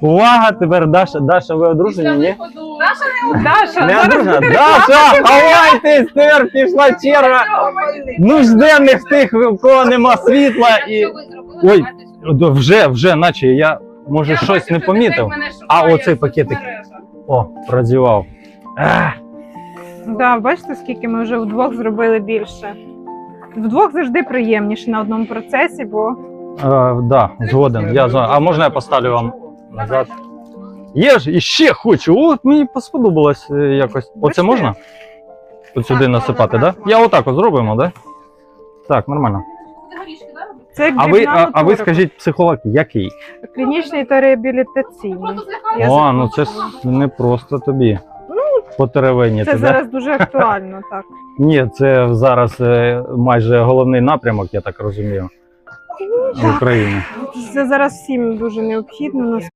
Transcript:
Увага, тепер Даша, Даша, ви одружені, ні? Даша, Не одружена? Даша, ховайтесь, тепер пішла черга нужденних тих, у кого нема світла і. Ой, Вже, вже, наче я може щось не помітив. А, оцей пакетик. О, прозівав. Ех, Да, бачите, скільки ми вже вдвох зробили більше. Вдвох завжди приємніше на одному процесі, бо е, да, згоден. Я, згоден. а можна я поставлю вам назад? Є ж, і ще хочу. От мені сподобалось е, якось. Оце Бачите? можна? От сюди насипати, так? Да? Я отак от зробимо, так? Да? Так, нормально. це А ви, а, а ви скажіть, психолог який? клінічний та реабілітаційний. О, ну це ж не просто тобі. Потеревеніти, Це да? зараз дуже актуально, так. Ні, це зараз е, майже головний напрямок, я так розумію, в Україні. Це зараз всім дуже необхідно.